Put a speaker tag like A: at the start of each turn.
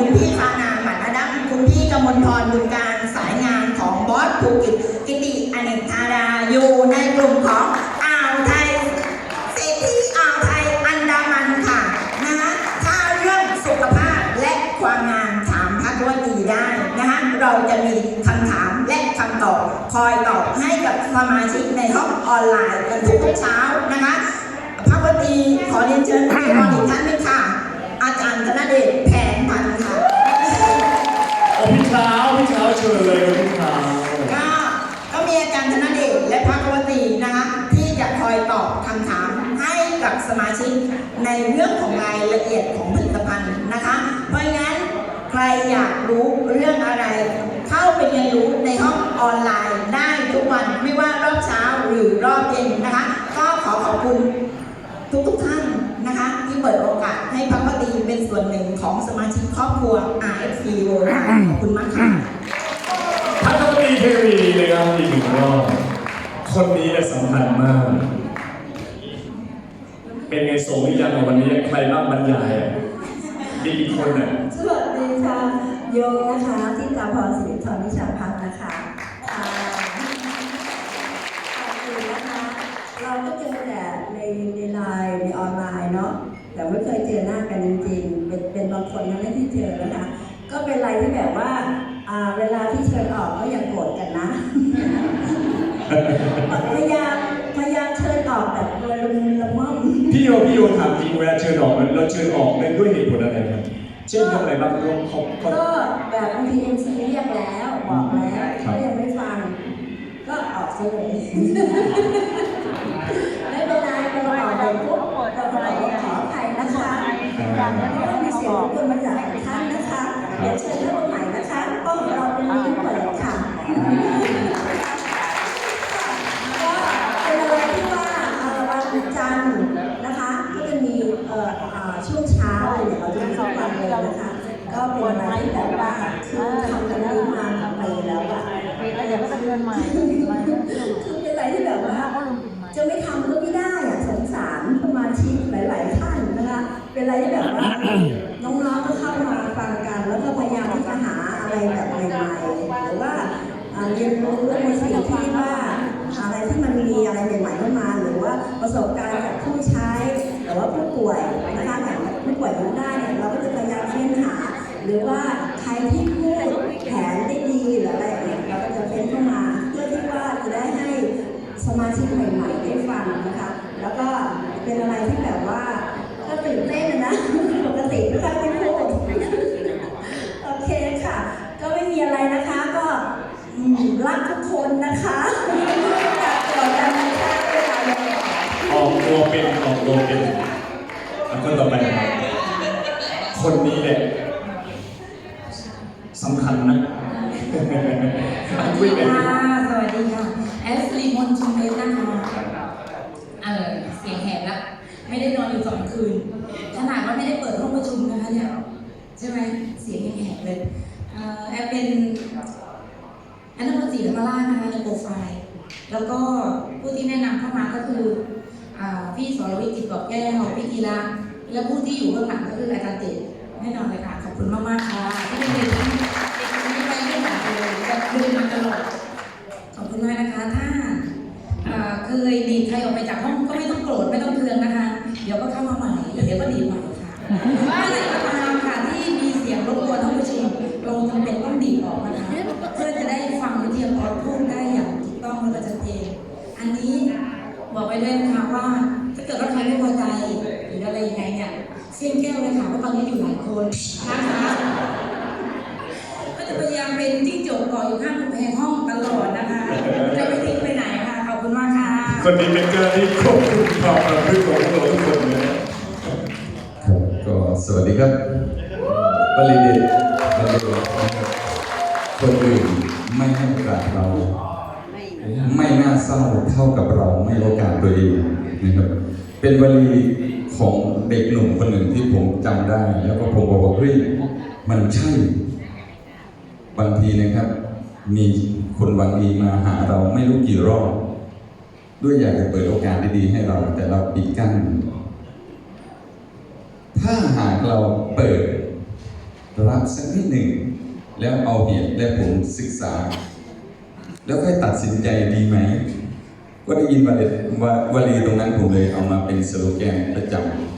A: คุณพี่ฟานาหมันอดัมคุณพี่กมลพรบุญการสายงานของบอสภูกิจกิติอเนกธาราอยู่ในกลุ่มของอ่าวไทยเศรษฐีอ่าวไทยอันดามันค่ะนะคะถ้าเรื่องสุขภาพและความงามถามพักวดีได้นะคะเราจะมีคำถามและคำตอบคอยตอบให้กับสมาชิกในห้องออนไลน์กันทุกเช้านะคะพักวดีขอเรียนเชิญพี่รออีกท่านหนึงค่ะ อาจารย์ธนเดช
B: เช้าพี่เช้าเชิญเลยครับพี่เช้า
A: ก็ก็มีอาจารย์ธนเดชและพักวตีนะคะที่จะคอยตอบคำถามให้กับสมาชิกในเรื่องของรายละเอียดของผลิตภัณฑ์นะคะ เพราะงั้นใครอยากรู้เรื่องอะไร เข้าไปเรียนรู้ในห้องออนไลน์ได้ทุกวันไม่ว่ารอบเช้าหรือรอบเย็นนะคะ ก็ขอขอบคุณทุกทุกท่านนะคะ ที่เปิดโอกาสให้พักว เป็นส่วนหนึ่งของสมาชิกครอบครัว RFC World ค่ะขอบคุณมากค่ะ
B: พัฒนีเทวีเลยครับอีกหนึ่งรอบคนนี้เนี่ยสำคัญมาก เป็นไงส่งหรือยังอะวันนี้ใครบ้างบรรยายอะมีกี่คนอะ
C: สวัสดีค่ะ โยนะคะที่ตาพรสิริธรวิชาพัฒน์นะคะอ่าขอบคุณนะคะเราก็เจอแต่ในในไลน์ในออนไลน์เนาะ แต่ไม่เคยเจอหน้ากันจริงๆเป็นเป็นบางคนนะที่เจอนะคะก็เป็นอะไรที่แบบว่าอ่าเวลาที่เชิญออกก็อย่าโกรธกันนะ พยายามพยายามเชิญออกแบบโดยละมุนละม่อม
B: พี่โยพี่โยถามจริงเวลาเชิญออกเราเชิญออกเนี่ยด้วยเหตุผลอะไรครับเช่นทำอะไรบ้างเขาเขาเขา
C: ก็แบบบางทีเอ็มซีเรียกแล้วบอกแล้ว
B: ครับ
C: ก็ยังไม่ฟัง ก็ออกซะเลยไม่เป็นไรพอเราออกไปปุ๊บเราก็บอกว่าขออภัยนะคะ แล้วก็มีเสียงรบกวนมาจากท่านนะคะเดี๋ยวเชิญท่านใหม่นะคะห้องเราเป็นลิงก์เปิดค่ะก็เป็นอะไรที่ว่าวันจันทร์นะคะก็จะมีเอ่อเอ่อช่วงเช้าเนี่ยเราจะมีทุกวันเลยนะคะ ก็เป็นอะไรที่แบบว่าคือทำกันนี้มาปีแล้วอะ
D: เดี๋ยวก็จะเดือนใหม่
C: คือเป็นอะไรที่แบบว่า จะไม่ทำก็ไม่ได้อะสงสารสมาชิกหลาย ๆ ท่านนะคะ เป็นอะไรที่แบบว่าน้องๆก็เข้ามาฟังกัน แล้วก็พยายามที่จะหาอะไรแบบใหม่ๆหรือว่าอ่าเรียนรู้ในสิ่งที่ว่าอะไรที่มันมีอะไรใหม่ๆเข้ามาหรือว่าประสบการณ์จากผู้ใช้หรือว่าผู้ป่วยนะคะอย่างผู้ป่วยรู้ได้เนี่ยเราก็จะพยายามเฟ้นหา หรือว่าใครที่พูดแผนได้ดีหรืออะไรอย่างเงี้ยเราก็จะเฟ้นเข้ามา เพื่อที่ว่าจะได้ให้สมาชิกใหม่ๆได้ฟังนะคะ แล้วก็เป็นอะไรที่แบบว่าก็ตื่นเต้นนะนะ ปกติไม่ค่อยได้พูด โอเคค่ะ ก็ไม่มีอะไรนะคะ ก็อืมรักทุกค นนะคะอยากกอดกันนะคะเวลาเรา
B: ออกตัวเป็นออกตัวเป็นอันคนต่อไปครับคนนี้เนี่ยสำคัญนะคุยกัน
D: ค่ะสวัสดีค่ะแอสลีมอนชุมเพชรนะคะเออเสียงแหบละไม่ได้นอนอยู่สองคืนขนาดว่าไม่ได้เปิดห้องประชุมนะคะเนี่ยใช่ไหมเสียงยังแหบเลยเอ่อแอปเป็นแอนนครศรีธรรมราชนะคะในโปรไฟล์ แล้วก็ผู้ที่แนะนำเข้ามาก็คืออ่าพี่สรวิทย์จิตบอกแก้วพี่กีฬาและผู้ที่อยู่เบื้องหลังก็คืออาจารย์เจตแน่นอนเลยค่ะ ขอบคุณมากๆค่ะที่ได้เรียนรู้เด็กคนนี้ไปเรื่องหลังเลยจะดูมาตลอดขอบคุณมากนะคะ ถ้าอ่าเคยดีดใครออกไปจากห้องก็ไม่ต้องโกรธไม่ต้องเคืองนะคะ เดี๋ยวก็เข้ามาใหม่แล้วเดี๋ยวก็ดีดใหม่ค่ะเมื่อไหร่ก็ตามค่ะ บอกไว้ด้วยนะคะว่า ถ้าเกิดว่าใครไม่พอใจหรืออะไรยังไงเนี่ยเสียงแก้วเลยค่ะเพราะตอนนี้อยู่หลายคนนะคะก็จะพยายามเป็นจิ้งจกเกาะอยู่ข้างกำแพงห้องตลอดนะคะจะไม่ทิ้งไปไหนค่ะขอบคุณมากค่ะ
B: คนนี้เป็นเจ้าหน้าที่ควบคุมความประพฤติของเราทุกคนเลยนะ
E: ครับก็สวัสดีครับบริเดตบริเดตนะครับคนอื่นไม่ให้โอกาสเรา ไม่น่าเศร้าเท่ากับเราไม่โอกาสตัวเองนะครับเป็นวลีของเด็กหนุ่มคนหนึ่งที่ผมจำได้ แล้วก็ผมบอกว่าเฮ้ยมันใช่บางทีนะครับ มีคนหวังดีมาหาเราไม่รู้กี่รอบด้วยอยากจะเปิดโอกาสดีๆให้เรา แต่เราปิดกั้นถ้าหากเราเปิดรับสักนิดหนึ่ง แล้วเอาเหตุและผลศึกษา แล้วค่อยตัดสินใจดีไหม ก็ได้ยินวลีวลีตรงนั้นผมเลยเอามาเป็นสโลแกนประจำ